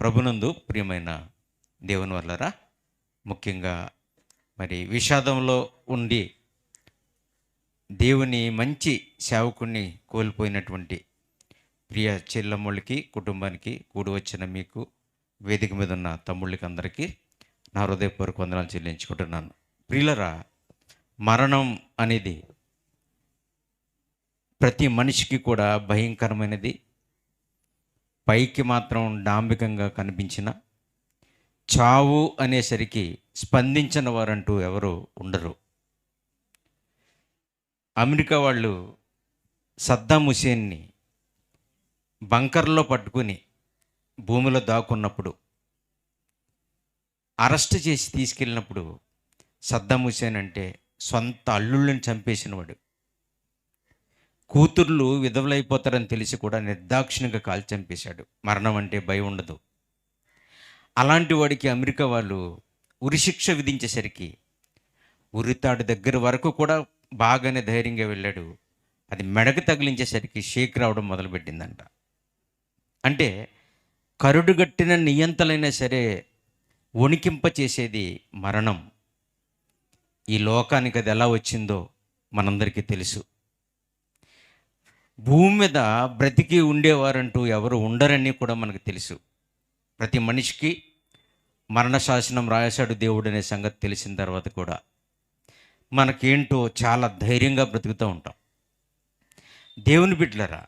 ప్రభునందు ప్రియమైన దేవుని వల్లరా ముఖ్యంగా మరి విషాదంలో ఉండి దేవుని మంచి సేవకుణ్ణి కోల్పోయినటువంటి ప్రియ చెల్లమ్ముళ్ళకి కుటుంబానికి కూడి వచ్చిన మీకు వేదిక మీద ఉన్న తమ్ముళ్ళకి అందరికీ నా హృదయపూర్వక వందనాలు చెల్లించుకుంటున్నాను. ప్రియులరా మరణం అనేది ప్రతి మనిషికి కూడా భయంకరమైనది. పైకి మాత్రం డాంబికంగా కనిపించిన చావు అనేసరికి స్పందించిన వారంటూ ఎవరు ఉండరు. అమెరికా వాళ్ళు సద్దాం హుసేన్ని బంకర్లో పట్టుకుని భూమిలో దాక్కున్నప్పుడు అరెస్ట్ చేసి తీసుకెళ్ళినప్పుడు సద్దాం హుసేన్ అంటే సొంత అల్లుళ్ళని చంపేసినవాడు. కూతుర్లు విధవలైపోతారని తెలిసి కూడా నిర్దాక్షిణ్యంగా కాల్ చంపేశాడు. మరణం అంటే భయం ఉండదు. అలాంటి వాడికి అమెరికా వాళ్ళు ఉరిశిక్ష విధించేసరికి ఉరితాడు దగ్గర వరకు కూడా బాగానే ధైర్యంగా వెళ్ళాడు. అది మెడకు తగిలించేసరికి షేక్ రావడం మొదలుపెట్టిందంట. అంటే కరుడుగట్టిన నియంతలైనా సరే వణికింప చేసేది మరణం. ఈ లోకానికి అది ఎలా వచ్చిందో మనందరికీ తెలుసు. భూమి మీద బ్రతికి ఉండేవారంటూ ఎవరు ఉండరని కూడా మనకు తెలుసు. ప్రతి మనిషికి మరణ శాసనం రాశాడు దేవుడు అనే సంగతి తెలిసిన తర్వాత కూడా మనకేంటో చాలా ధైర్యంగా బ్రతుకుతూ ఉంటాం. దేవుని బిడ్డలరా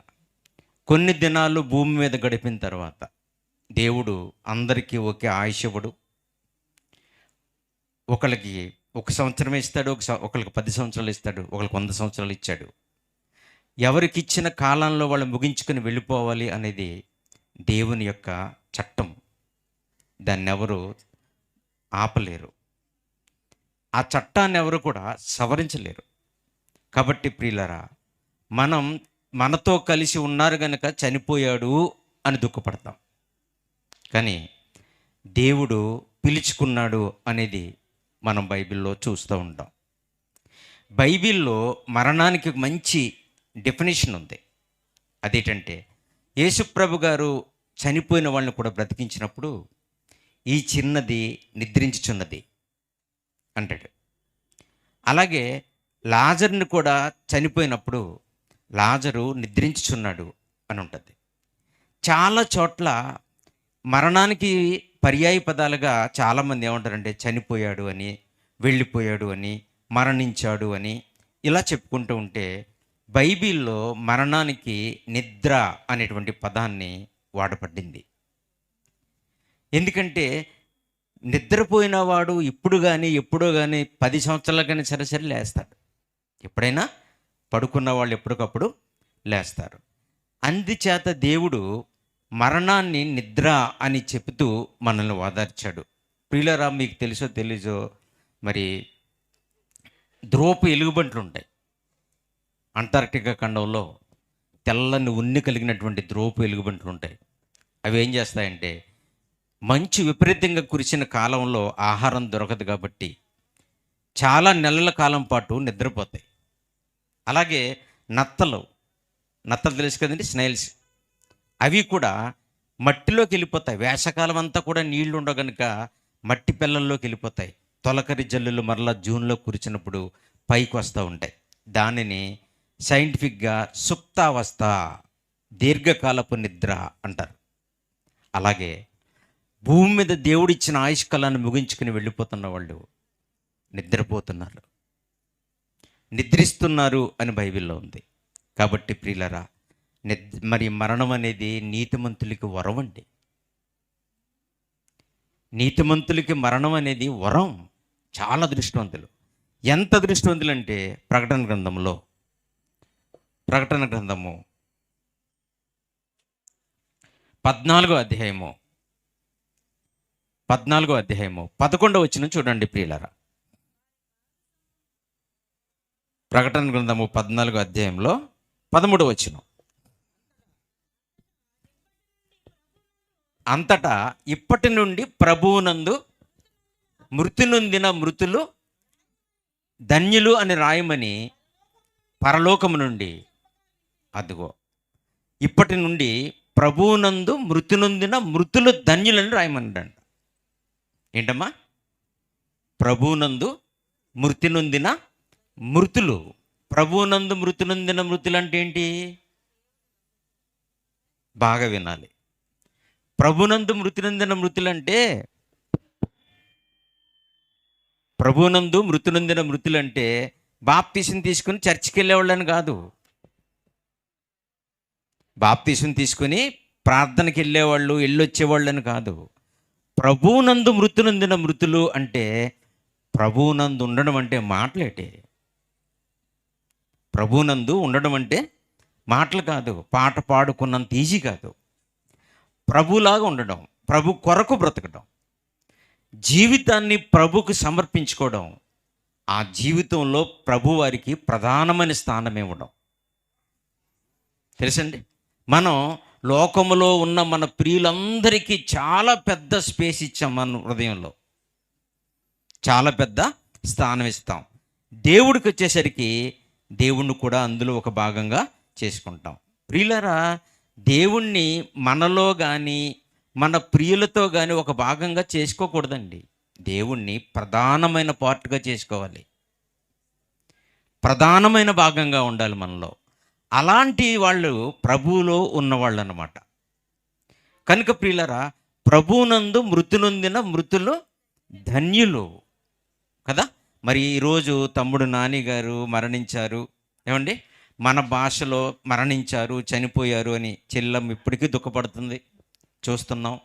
కొన్ని దినాలు భూమి మీద గడిపిన తర్వాత దేవుడు అందరికీ ఒకే ఆయుష్ ఒకళ్ళకి ఒక సంవత్సరం ఇస్తాడు ఒక సం- ఒకళ్ళకి పది సంవత్సరాలు ఇస్తాడు ఒకళ్ళకి వంద సంవత్సరాలు ఇచ్చాడు. ఎవరికి ఇచ్చిన కాలంలో వాళ్ళు ముగించుకుని వెళ్ళిపోవాలి అనేది దేవుని యొక్క చట్టం. దాన్ని ఎవరు ఆపలేరు. ఆ చట్టాన్ని ఎవరు కూడా సవరించలేరు. కాబట్టి ప్రియులరా మనం మనతో కలిసి ఉన్నారు గనక చనిపోయాడు అని దుఃఖపడతాం. కానీ దేవుడు పిలుచుకున్నాడు అనేది మనం బైబిల్లో చూస్తూ ఉంటాం. బైబిల్లో మరణానికి మంచి డెఫినేషన్ ఉంది. అదేంటంటే యేసుప్రభు గారు చనిపోయిన వాళ్ళని కూడా బ్రతికించినప్పుడు ఈ చిన్నది నిద్రించుచున్నది అంటాడు. అలాగే లాజర్ని కూడా చనిపోయినప్పుడు లాజరు నిద్రించుచున్నాడు అని ఉంటుంది. చాలా చోట్ల మరణానికి పర్యాయ పదాలుగా చాలామంది ఏమంటారంటే చనిపోయాడు అని వెళ్ళిపోయాడు అని మరణించాడు అని ఇలా చెప్పుకుంటూ ఉంటే బైబిల్లో మరణానికి నిద్ర అనేటువంటి పదాన్ని వాడబడింది. ఎందుకంటే నిద్రపోయిన వాడు ఇప్పుడు కానీ ఎప్పుడో కానీ పది సంవత్సరాల కానీ సరే సరే లేస్తాడు. ఎప్పుడైనా పడుకున్న వాళ్ళు ఎప్పటికప్పుడు లేస్తారు. అందుచేత దేవుడు మరణాన్ని నిద్ర అని చెబుతూ మనల్ని ఓదార్చాడు. ప్రియులరా మీకు తెలుసో తెలుసో మరి ద్రోపు ఎలుగుబంట్లు ఉంటాయి. అంటార్క్టికా ఖండంలో తెల్లని ఉన్ని కలిగినటువంటి ద్రోపు ఎలుగుబంట్లు ఉంటాయి. అవి ఏం చేస్తాయంటే మంచు విపరీతంగా కురిసిన కాలంలో ఆహారం దొరకదు కాబట్టి చాలా నెలల కాలం పాటు నిద్రపోతాయి. అలాగే నత్తలు నత్తలు తెలుసు కదండి స్నైల్స్. అవి కూడా మట్టిలోకి వెళ్ళిపోతాయి. వేసకాలం అంతా కూడా నీళ్ళు ఉండవు కనుక మట్టి పిల్లల్లోకి వెళ్ళిపోతాయి. తొలకరి జల్లులు మరలా జూన్లో కురిచినప్పుడు పైకి వస్తూ ఉంటాయి. దానిని సైంటిఫిక్గా సుప్తావస్థ దీర్ఘకాలపు నిద్ర అంటారు. అలాగే భూమి మీద దేవుడిచ్చిన ఆయుష్కాలాన్ని ముగించుకుని వెళ్ళిపోతున్న వాళ్ళు నిద్రపోతున్నారు. నిద్రిస్తున్నారు అని బైబిల్లో ఉంది. కాబట్టి ప్రియులరా నిద్ మరి మరణం అనేది నీతిమంతులకి వరం అండి. నీతిమంతులకి మరణం అనేది వరం. చాలా దృష్టివంతులు. ఎంత దృష్టివంతులు అంటే ప్రకటన గ్రంథంలో ప్రకటన గ్రంథము. పద్నాలుగో అధ్యాయము. పద్నాలుగో అధ్యాయము. పదకొండవ వచ్చిన చూడండి ప్రియులరా. ప్రకటన గ్రంథము పద్నాలుగో అధ్యాయంలో పదమూడవ వచ్చిన అంతటా ఇప్పటి నుండి ప్రభువునందు మృతి నొందిన మృతులు ధన్యులు అని రాయమని పరలోకము నుండి అదిగో ఇప్పటి నుండి ప్రభువునందు మృతి నొందిన మృతులు ధన్యులని రాయమన్నాడంట ఏంటమ్మా? ప్రభువునందు మృతి నొందిన మృతులు. ప్రభువునందు మృతి నొందిన మృతులు అంటే ఏంటి? బాగా వినాలి. ప్రభునందు మృతి నొందిన మృతులు అంటే ప్రభునందు మృతి నొందిన మృతులు అంటే బాప్తీసం తీసుకుని చర్చికి వెళ్ళేవాళ్ళని కాదు. బాప్తీసం తీసుకుని ప్రార్థనకి వెళ్ళేవాళ్ళు వెళ్ళొచ్చేవాళ్ళని కాదు. ప్రభువునందు మృతునందిన మృతులు అంటే ప్రభువునందు ఉండడం అంటే మాటలేటే. ప్రభువునందు ఉండడం అంటే మాటలు కాదు పాట పాడుకున్నంత ఈజీ కాదు. ప్రభులాగా ఉండడం ప్రభు కొరకు బ్రతకడం జీవితాన్ని ప్రభుకు సమర్పించుకోవడం ఆ జీవితంలో ప్రభువారికి ప్రధానమైన స్థానం ఇవ్వడం తెలుసండి? మనం లోకములో ఉన్న మన ప్రియులందరికీ చాలా పెద్ద స్పేస్ ఇచ్చాం మన హృదయంలో. చాలా పెద్ద స్థానం ఇస్తాం. దేవుడికి వచ్చేసరికి దేవుణ్ణి కూడా అందులో ఒక భాగంగా చేసుకుంటాం. ప్రియులరా దేవుణ్ణి మనలో కానీ మన ప్రియులతో కానీ ఒక భాగంగా చేసుకోకూడదండి. దేవుణ్ణి ప్రధానమైన పార్ట్గా చేసుకోవాలి. ప్రధానమైన భాగంగా ఉండాలి మనలో. అలాంటి వాళ్ళు ప్రభువులో ఉన్నవాళ్ళు అనమాట కనుక ప్రియులరా ప్రభునందు మృతి నొందిన మృతులు ధన్యులు. కదా? మరి ఈరోజు తమ్ముడు నానిగారు మరణించారు. ఏమండి? మన భాషలో మరణించారు చనిపోయారు అని చెల్లం ఇప్పటికీ దుఃఖపడుతుంది. చూస్తున్నాం.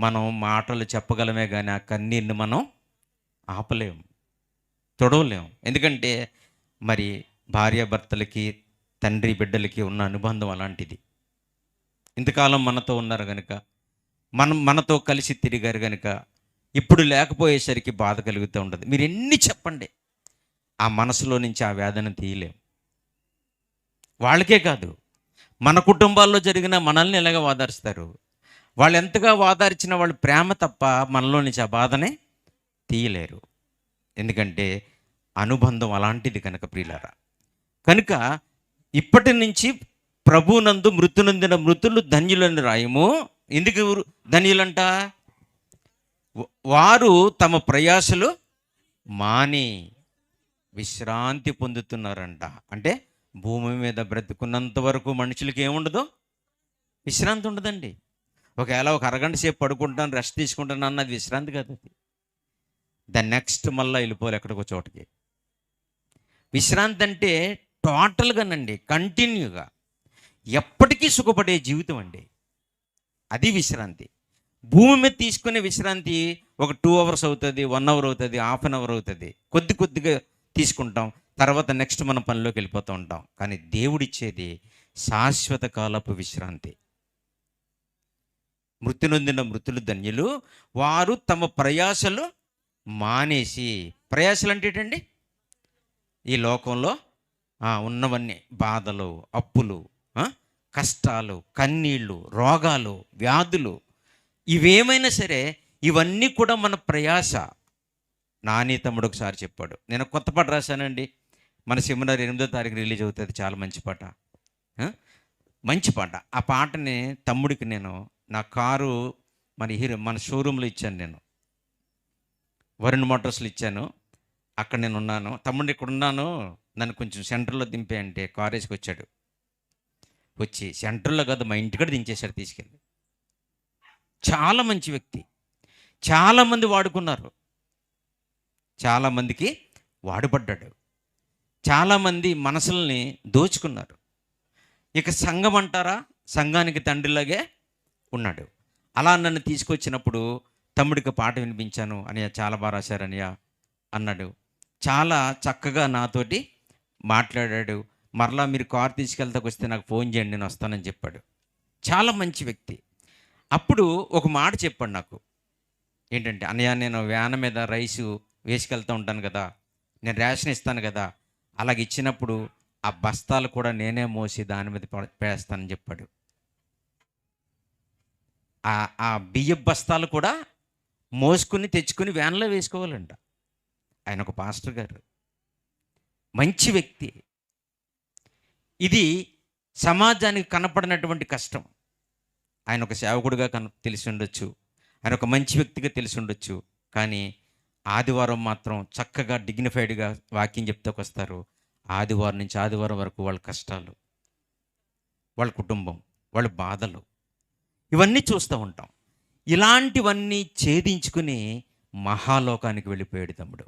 మనం మాటలు చెప్పగలమే కానీ ఆ కన్నీరుని మనం ఆపలేము తొడవలేము ఎందుకంటే మరి భార్యాభర్తలకి తండ్రి బిడ్డలకి ఉన్న అనుబంధం అలాంటిది. ఇంతకాలం మనతో ఉన్నారు కనుక మనం మనతో కలిసి తిరిగారు కనుక ఇప్పుడు లేకపోయేసరికి బాధ కలుగుతూ ఉండదు మీరు ఎన్ని చెప్పండి ఆ మనసులో నుంచి ఆ వేదన తీయలేం. వాళ్ళకే కాదు మన కుటుంబాల్లో జరిగిన మనల్ని ఎలాగ వాదారుస్తారు? వాళ్ళు ఎంతగా వాదార్చిన వాళ్ళు ప్రేమ తప్ప మనలో నుంచి ఆ బాధనే తీయలేరు. ఎందుకంటే అనుబంధం అలాంటిది కనుక ప్రియులారా. కనుక ఇప్పటి నుంచి ప్రభునందు మృతునందిన మృతులు ధన్యులని రాయము. ఎందుకు ధన్యులంట? వారు తమ ప్రయాసలు మాని విశ్రాంతి పొందుతున్నారంట. అంటే భూమి మీద బ్రతుకున్నంత వరకు మనుషులకి ఏముండదు? విశ్రాంతి ఉండదండి. ఒకవేళ ఒక అరగంట సేపు పడుకుంటాను రెస్ట్ తీసుకుంటాను అన్నది విశ్రాంతి కాదు అది. ద నెక్స్ట్ మళ్ళీ వెళ్ళిపోవాలి ఎక్కడికో చోటకి. విశ్రాంతి అంటే టోటల్గానండి కంటిన్యూగా. ఎప్పటికీ సుఖపడే జీవితం అండి. అది విశ్రాంతి. భూమి మీద తీసుకునే విశ్రాంతి ఒక టూ అవర్స్ అవుతుంది వన్ అవర్ అవుతుంది హాఫ్ అన్ అవర్ అవుతుంది. కొద్ది కొద్దిగా తీసుకుంటాం తర్వాత నెక్స్ట్ మన పనిలోకి వెళ్ళిపోతూ ఉంటాం. కానీ దేవుడిచ్చేది శాశ్వత కాలపు విశ్రాంతి. మృతి నొందిన మృతులు ధన్యులు వారు తమ ప్రయాసలు మానేసి ప్రయాసలు అంటే ఏంటండి? ఈ లోకంలో ఉన్నవన్నీ బాధలు అప్పులు కష్టాలు కన్నీళ్ళు రోగాలు వ్యాధులు ఇవేమైనా సరే ఇవన్నీ కూడా మన ప్రయాస. నాని తమ్ముడు ఒకసారి చెప్పాడు. నేను కొత్త పాట రాశానండి. మన సెమినార్ ఎనిమిదో తారీఖు రిలీజ్ అవుతుంది. చాలా మంచి పాట. మంచి పాట. ఆ పాటని తమ్ముడికి నేను నా కారు మన హీరో మన షోరూంలో ఇచ్చాను నేను. వరుణ్ మోటార్స్లో ఇచ్చాను. అక్కడ నేను ఉన్నాను తమ్ముడు ఇక్కడ ఉన్నాను. నన్ను కొంచెం సెంటర్లో దింపే అంటే వచ్చాడు వచ్చి సెంటర్లో కాదు మా ఇంటికాడ దించేశాడు తీసుకెళ్ళి. చాలా మంచి వ్యక్తి. చాలామంది వాడుకున్నారు. చాలామందికి వాడుపడ్డాడు. చాలామంది మనసుల్ని దోచుకున్నారు. ఇక సంఘం అంటారా? సంఘానికి తండ్రిలాగే ఉన్నాడు. అలా నన్ను తీసుకొచ్చినప్పుడు తమ్ముడికి పాట వినిపించాను అనయ్య చాలా బాగా రాశారు అన్నాడు. చాలా చక్కగా నాతోటి మాట్లాడాడు మరలా మీరు కార్ తీసుకెళ్తాకు వస్తే నాకు ఫోన్ చేయండి నేను వస్తానని చెప్పాడు. చాలా మంచి వ్యక్తి. అప్పుడు ఒక మాట చెప్పాడు నాకు. ఏంటంటే అన్నయ్య నేను వ్యాన్ మీద రైసు వేసుకెళ్తూ ఉంటాను కదా నేను రేషన్ ఇస్తాను కదా అలాగ ఇచ్చినప్పుడు ఆ బస్తాలు కూడా నేనే మోసి దాని మీద పడ- పేస్తానని చెప్పాడు. ఆ ఆ బియ్య బస్తాలు కూడా మోసుకుని తెచ్చుకుని వ్యాన్లో వేసుకోవాలంట. ఆయన ఒక పాస్టర్ గారు. మంచి వ్యక్తి. ఇది సమాజానికి కనపడినటువంటి కష్టం. ఆయన ఒక సేవకుడిగా కన తెలిసి ఉండొచ్చు. ఆయన ఒక మంచి వ్యక్తిగా తెలిసి ఉండొచ్చు. కానీ ఆదివారం మాత్రం చక్కగా డిగ్నిఫైడ్గా వాక్యం చెప్తూకి వస్తారు ఆదివారం నుంచి ఆదివారం వరకు వాళ్ళ కష్టాలు వాళ్ళ కుటుంబం వాళ్ళ బాధలు ఇవన్నీ చూస్తూ ఉంటాం. ఇలాంటివన్నీ ఛేదించుకుని మహాలోకానికి వెళ్ళిపోయాడు తమ్ముడు.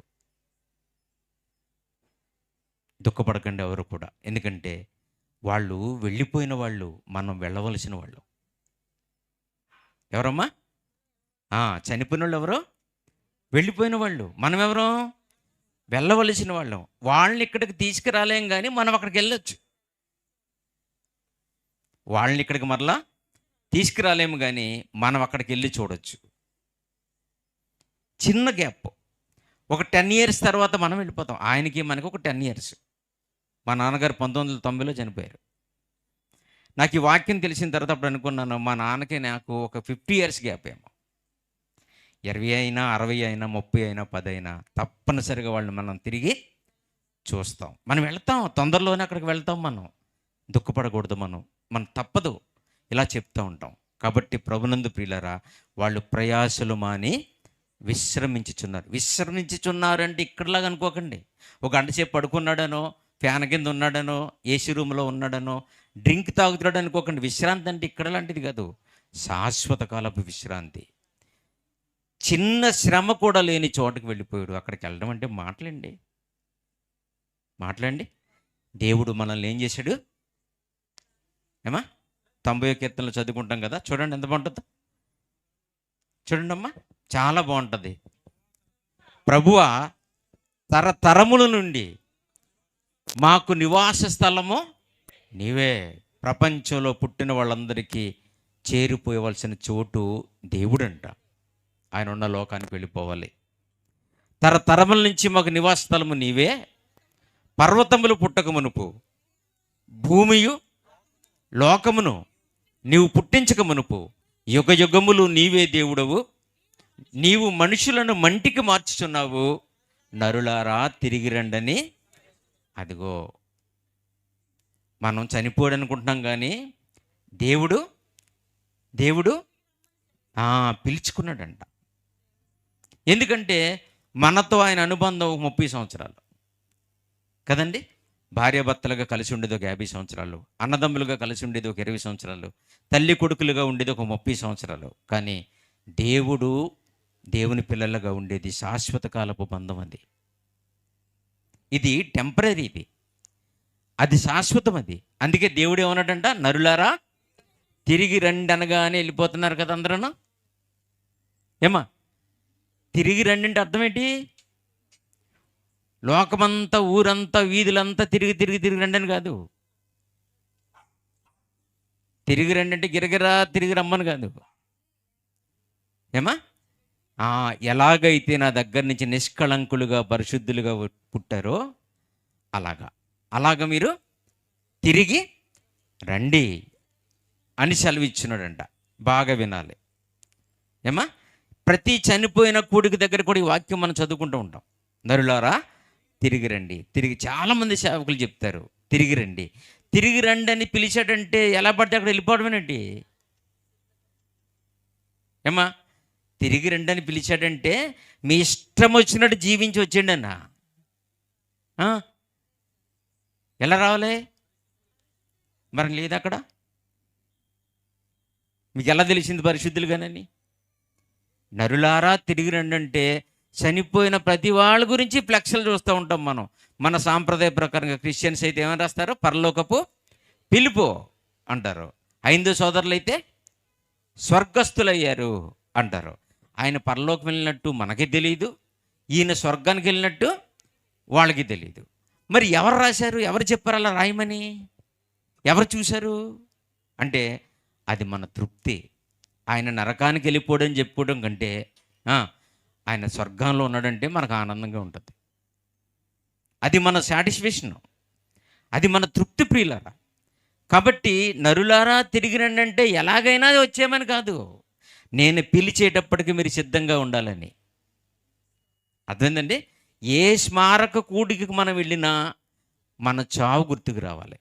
దుఃఖపడకండి ఎవరు కూడా. ఎందుకంటే వాళ్ళు వెళ్ళిపోయిన వాళ్ళు మనం వెళ్ళవలసిన వాళ్ళు. ఎవరమ్మా? చనిపోయిన వాళ్ళు ఎవరు? వెళ్ళిపోయిన వాళ్ళు. మనం ఎవరు? వెళ్ళవలసిన వాళ్ళం. వాళ్ళని ఇక్కడికి తీసుకురాలేం కానీ మనం అక్కడికి వెళ్ళొచ్చు. వాళ్ళని ఇక్కడికి మరలా తీసుకురాలేము కానీ మనం అక్కడికి వెళ్ళి చూడొచ్చు. చిన్న గ్యాప్. ఒక టెన్ ఇయర్స్ తర్వాత మనం వెళ్ళిపోతాం. ఆయనకి మనకి ఒక టెన్ ఇయర్స్. మా నాన్నగారు పంతొమ్మిది వందల తొంభైలో చనిపోయారు. నాకు ఈ వాక్యం తెలిసిన తర్వాత అప్పుడు అనుకున్నాను మా నాన్నకి నాకు ఒక ఫిఫ్టీ ఇయర్స్ గ్యాప్ ఏమో. ఇరవై అయినా అరవై అయినా ముప్పై అయినా పది అయినా తప్పనిసరిగా వాళ్ళని మనం తిరిగి చూస్తాం. మనం వెళ్తాం తొందరలోనే అక్కడికి వెళ్తాం మనం. దుఃఖపడకూడదు మనం. మనం తప్పదు. ఇలా చెప్తూ ఉంటాం. కాబట్టి ప్రభునందు ప్రియులరా వాళ్ళు ప్రయాసలు మాని విశ్రమించుచున్నారు. విశ్రమించుచున్నారంటే ఇక్కడలాగా అనుకోకండి. ఒక గంట సేపు పడుకున్నాడనో ఫ్యాన్ కింద ఉన్నాడనో ఏసీ రూమ్లో ఉన్నాడనో డ్రింక్ తాగుతున్నాడు అనుకోకండి. విశ్రాంతి అంటే ఇక్కడ లాంటిది కాదు. శాశ్వత కాలపు విశ్రాంతి. చిన్న శ్రమ కూడా లేని చోటకి వెళ్ళిపోయాడు. అక్కడికి వెళ్ళడం అంటే మాటలండి. మాటలండి. దేవుడు మనల్ని ఏం చేశాడు? ఏమా? తొంభై కీర్తనలు చదువుకుంటాం కదా. చూడండి ఎంత బాగుంటుందో. చూడండి అమ్మా చాలా బాగుంటుంది. ప్రభువ తరతరముల నుండి మాకు నివాస స్థలము నీవే. ప్రపంచంలో పుట్టిన వాళ్ళందరికీ చేరిపోయవలసిన చోటు దేవుడంట. ఆయన ఉన్న లోకానికి వెళ్ళిపోవాలి. తరతరముల నుంచి మాకు నివాస స్థలము నీవే. పర్వతములు పుట్టక మునుపు భూమియు లోకమును నీవు పుట్టించక మునుపు యుగ యుగములు నీవే దేవుడవు. నీవు మనుషులను మంటికి మార్చుచున్నావు. నరులారా తిరిగి రండని అదిగో మనం చనిపోడు అనుకుంటున్నాం కానీ దేవుడు దేవుడు పిలుచుకున్నాడంట. ఎందుకంటే మనతో ఆయన అనుబంధం ఒక ముప్పై సంవత్సరాలు. కదండి? భార్యాభర్తలుగా కలిసి ఉండేది ఒక యాభై సంవత్సరాలు. అన్నదమ్ములుగా కలిసి ఉండేది ఒక ఇరవై సంవత్సరాలు. తల్లి కొడుకులుగా ఉండేది ఒక ముప్పై సంవత్సరాలు. కానీ దేవుడు దేవుని పిల్లలుగా ఉండేది శాశ్వత కాలపు బంధం అది. ఇది టెంపరీ ఇది. అది శాశ్వతం అది. అందుకే దేవుడు ఏమన్నాడంట? నరులారా తిరిగి రండి అనగానే వెళ్ళిపోతున్నారు కదా అందరూ ఏమా తిరిగి రండి అంటే అర్థం ఏంటి? లోకమంతా ఊరంతా వీధులంతా తిరిగి తిరిగి తిరిగి రండి అని కాదు. తిరిగి రండి అంటే గిరగిరా తిరిగి రమ్మని కాదు. ఏమా ఎలాగైతే నా దగ్గర నుంచి నిష్కళంకులుగా పరిశుద్ధులుగా పుట్టారో అలాగా. అలాగ మీరు తిరిగి రండి అని సెలవిచ్చినాడంట బాగా వినాలి. ఏమా ప్రతి చనిపోయిన కూడికి దగ్గర కూడా ఈ వాక్యం మనం చదువుకుంటూ ఉంటాం. నరులారా తిరిగి రండి. తిరిగి చాలామంది సేవకులు చెప్తారు తిరిగి రండి. తిరిగి రండి అని పిలిచాడంటే ఎలా పడితే అక్కడ వెళ్ళిపోవడమేనండి? ఏమా తిరిగి రండని అని పిలిచాడంటే మీ ఇష్టం వచ్చినట్టు జీవించి వచ్చేయండి అన్న ఎలా రావాలి? మరి లేదు అక్కడ? మీకు ఎలా తెలిసింది పరిశుద్ధులుగానని నరులారా తిరిగి రండి అంటే చనిపోయిన ప్రతి వాళ్ళ గురించి ఫ్లెక్స్లు చూస్తూ ఉంటాం మనం. మన సాంప్రదాయ ప్రకారంగా క్రిస్టియన్స్ అయితే ఏమని రాస్తారు? పరలోకపు పిలుపు అంటారు. హైందూ సోదరులు అయితే స్వర్గస్థులయ్యారు అంటారు. ఆయన పరలోకి వెళ్ళినట్టు మనకి తెలియదు ఈయన స్వర్గానికి వెళ్ళినట్టు వాళ్ళకి తెలియదు మరి ఎవరు రాశారు? ఎవరు చెప్పారు అలా రాయమని? ఎవరు చూశారు? అంటే అది మన తృప్తి. ఆయన నరకానికి వెళ్ళిపోవడం చెప్పుకోవడం కంటే ఆయన స్వర్గంలో ఉన్నాడంటే మనకు ఆనందంగా ఉంటుంది. అది మన సాటిస్ఫాక్షన్ అది మన తృప్తి ప్రియులారా. కాబట్టి నరులారా తిరిగి రండి అంటే ఎలాగైనా వచ్చేమని కాదు. నేను పిలిచేటప్పటికి మీరు సిద్ధంగా ఉండాలని. అర్థమైందండి? ఏ స్మారక కూడికి మనం వెళ్ళినా మన చావు గుర్తుకు రావాలి.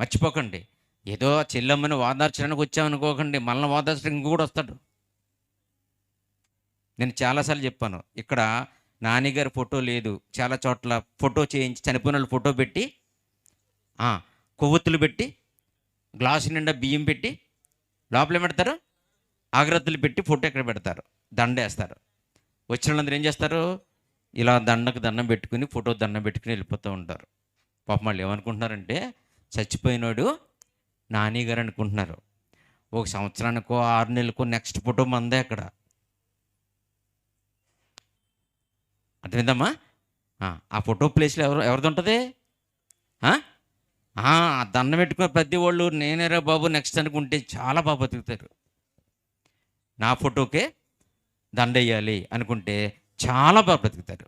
మర్చిపోకండి. ఏదో చెల్లమ్మని ఓదార్చడానికి వచ్చామనుకోకండి. మనల్ని ఓదార్చడానికి కూడా వస్తాడు. నేను చాలాసార్లు చెప్పాను. ఇక్కడ నానిగారి ఫోటో లేదు. చాలా చోట్ల ఫోటో చేయించి చనిపోయిన వాళ్ళు ఫోటో పెట్టి కొవ్వొత్తులు పెట్టి గ్లాసు నిండా బియ్యం పెట్టి లోపల పెడతారు? ఆగ్రత్తలు పెట్టి ఫోటో ఎక్కడ పెడతారు? దండ వేస్తారు వచ్చిన వాళ్ళందరూ ఏం చేస్తారు? ఇలా దండకు దండం పెట్టుకుని ఫోటో దండం పెట్టుకుని వెళ్ళిపోతూ ఉంటారు. పాపం వాళ్ళు ఏమనుకుంటున్నారంటే చచ్చిపోయినాడు నాని గారు అనుకుంటున్నారు. ఒక సంవత్సరానికో ఆరు నెలలకో నెక్స్ట్ ఫోటో మందే అక్కడ. అర్థమైందమ్మా? ఆ, ఫోటో ప్లేస్లో ఎవరు ఎవరిది ఉంటుంది? దండం పెట్టుకున్న ప్రతి వాళ్ళు నేనేరా బాబు నెక్స్ట్ అనుకుంటే చాలా బాగా బతుకుతారు. నా ఫోటోకే దండేయాలి అనుకుంటే చాలా బాగా బ్రతుకుతారు.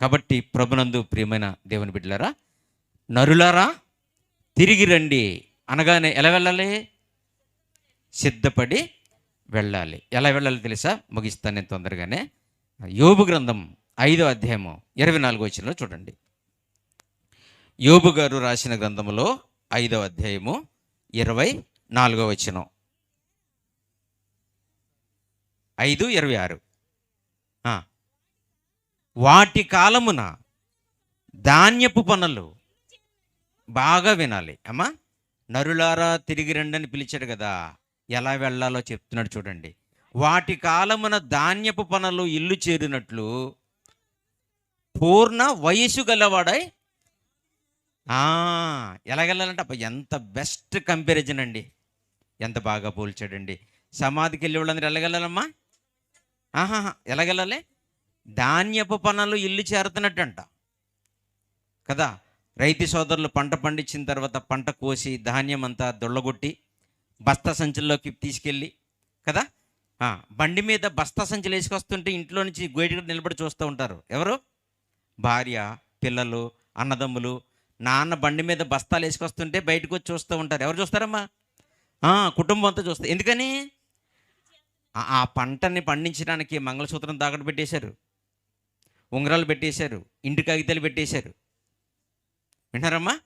కాబట్టి ప్రభునందు ప్రియమైన దేవుని బిడ్డలారా నరులారా తిరిగి రండి. అనగానే ఎలా వెళ్ళాలి? సిద్ధపడి వెళ్ళాలి. ఎలా వెళ్ళాలి తెలుసా? ముగిస్తాను నేను తొందరగానే. యోబు గ్రంథం ఐదో అధ్యాయము ఇరవై నాలుగో వచ్చినలో చూడండి. యోబు గారు రాసిన గ్రంథంలో ఐదో అధ్యాయము ఇరవై నాలుగో వచనం. ఐదు ఇరవై ఆరు. వాటి కాలమున ధాన్యపు పనులు బాగా వినాలి. అమ్మా నరులారా తిరిగి రండి అని పిలిచాడు కదా ఎలా వెళ్ళాలో చెప్తున్నాడు చూడండి. వాటి కాలమున ధాన్యపు పనులు ఇల్లు చేరినట్లు పూర్ణ వయసు గలవాడై ఎలాగెళ్ళాలంటే అప్ప ఎంత బెస్ట్ కంపారిజన్ అండి. ఎంత బాగా పోల్చాడండి. సమాధికి వెళ్ళే వాళ్ళందరూ ఎలాగెళ్ళాలమ్మా? ఆహాహా ఎలాగెళ్ళాలి? ధాన్యపు పనులు ఇల్లు చేరుతున్నట్టంట. కదా? రైతు సోదరులు పంట పండించిన తర్వాత పంట కోసి ధాన్యం అంతా దొళ్ళగొట్టి బస్తా సంచుల్లోకి తీసుకెళ్ళి కదా? బండి మీద బస్తా సంచులు వేసుకొస్తుంటే ఇంట్లో నుంచి గోయిటి నిలబడి చూస్తూ ఉంటారు. ఎవరు? భార్య పిల్లలు అన్నదమ్ములు నాన్న బండి మీద బస్తాలు వేసుకొస్తుంటే బయటకు వచ్చి చూస్తూ ఉంటారు. ఎవరు చూస్తారమ్మా? కుటుంబం అంతా చూస్తారు ఎందుకని? ఆ- పంటని పండించడానికి మంగళసూత్రం తాకట్టు పెట్టేశారు. ఉంగరాలు పెట్టేశారు. ఇంటి కాగితాలు పెట్టేశారు. వింటారమ్మా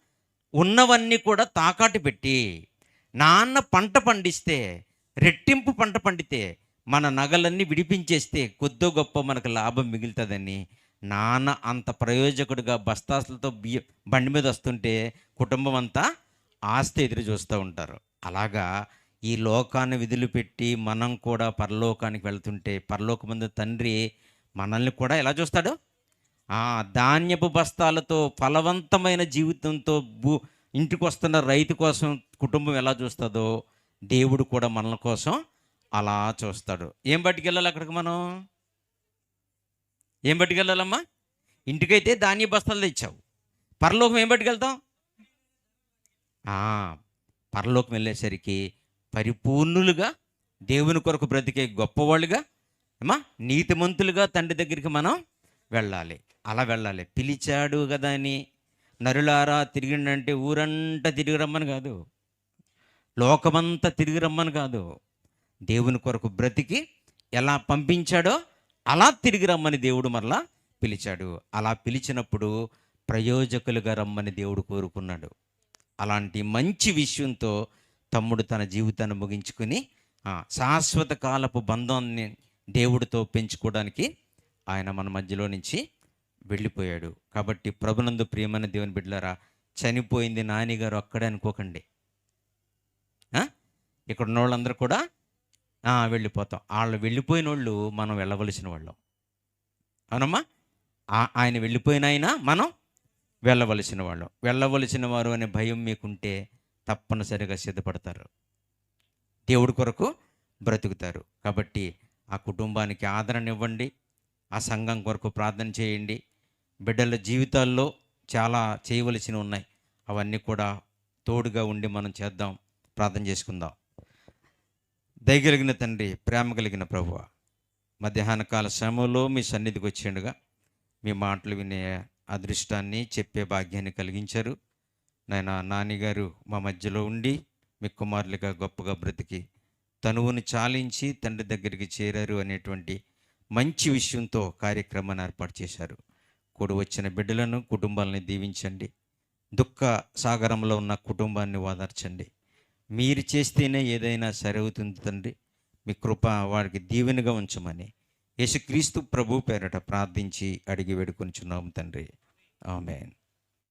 ఉన్నవన్నీ కూడా తాకాటు పెట్టి నాన్న పంట పండిస్తే రెట్టింపు పంట పండితే మన నగలన్నీ విడిపించేస్తే కొద్దో గొప్ప మనకు లాభం మిగులుతుందని నాన్న అంత ప్రయోజకుడిగా బస్తాసులతో బియ్య బండి మీద వస్తుంటే కుటుంబం అంతా ఆస్తి ఎదురు చూస్తూ ఉంటారు. అలాగా ఈ లోకాన్ని విధులు పెట్టి మనం కూడా పరలోకానికి వెళ్తుంటే పరలోకమందు తండ్రి మనల్ని కూడా ఎలా చూస్తాడు? ఆ ధాన్యపు బస్తాలతో ఫలవంతమైన జీవితంతో భూ ఇంటికి వస్తున్న రైతు కోసం కుటుంబం ఎలా చూస్తుందో దేవుడు కూడా మనల కోసం అలా చూస్తాడు. ఏం పట్టుకెళ్ళాలి అక్కడికి మనం? ఏం పట్టుకెళ్ళాలమ్మా? ఇంటికైతే ధాన్య బస్తాలు తెచ్చావు. పరలోకం ఏం పట్టుకెళ్తాం? పరలోకం వెళ్ళేసరికి పరిపూర్ణులుగా దేవుని కొరకు బ్రతికే గొప్పవాళ్ళుగా ఏమా నీతిమంతులుగా తండ్రి దగ్గరికి మనం వెళ్ళాలి. అలా వెళ్ళాలి. పిలిచాడు కదా అని నరులారా తిరిగిండంటే ఊరంతా తిరిగి రమ్మని కాదు. లోకమంతా తిరిగి రమ్మని కాదు. దేవుని కొరకు బ్రతికి ఎలా పంపించాడో అలా తిరిగి రమ్మని దేవుడు మరలా పిలిచాడు. అలా పిలిచినప్పుడు ప్రయోజకులుగా రమ్మని దేవుడు కోరుకున్నాడు. అలాంటి మంచి విషయంతో తమ్ముడు తన జీవితాన్ని ముగించుకుని శాశ్వత కాలపు బంధాన్ని దేవుడితో పెంచుకోవడానికి ఆయన మన మధ్యలో నుంచి వెళ్ళిపోయాడు. కాబట్టి ప్రభునందు ప్రియమైన దేవుని బిడ్డలారా చనిపోయింది నానిగారు అక్కడే అనుకోకండి. ఇక్కడ ఉన్న వాళ్ళందరూ కూడా వెళ్ళిపోతాం. వాళ్ళు వెళ్ళిపోయిన వాళ్ళు మనం వెళ్ళవలసిన వాళ్ళం. అవునమ్మా? ఆయన వెళ్ళిపోయిన ఆయన మనం వెళ్ళవలసిన వాళ్ళం. వెళ్ళవలసిన వారు అనే భయం మీకుంటే తప్పనిసరిగా సిద్ధపడతారు. దేవుడి కొరకు బ్రతుకుతారు. కాబట్టి ఆ కుటుంబానికి ఆదరణ ఇవ్వండి ఆ సంఘం కొరకు ప్రార్థన చేయండి. బిడ్డల జీవితాల్లో చాలా చేయవలసినవి ఉన్నాయి. అవన్నీ కూడా తోడుగా ఉండి మనం చేద్దాం. ప్రార్థన చేసుకుందాం. దయగలిగిన తండ్రి ప్రేమ కలిగిన ప్రభువ మధ్యాహ్న కాల సమయంలో మీ సన్నిధికి వచ్చిండగా మీ మాటలు వినే అదృష్టాన్ని చెప్పే భాగ్యాన్ని కలిగించారు. నాయన నాన్నగారు మా మధ్యలో ఉండి మీ కుమారులుగా గొప్పగా బ్రతికి తనువును చాలించి తండ్రి దగ్గరికి చేరారు అనేటువంటి మంచి విషయంతో కార్యక్రమాన్ని ఏర్పాటు చేశారు. కూడి వచ్చిన బిడ్డలను కుటుంబాలని దీవించండి. దుఃఖ సాగరంలో ఉన్న కుటుంబాన్ని ఓదార్చండి. మీరు చేస్తేనే ఏదైనా సరి అవుతుంది తండ్రి. మీ కృప వారికి దీవెనగా ఉంచమని యేసుక్రీస్తు ప్రభు పేరట ప్రార్థించి అడిగి వేడుకొంచున్నాము తండ్రి. ఆమెన్.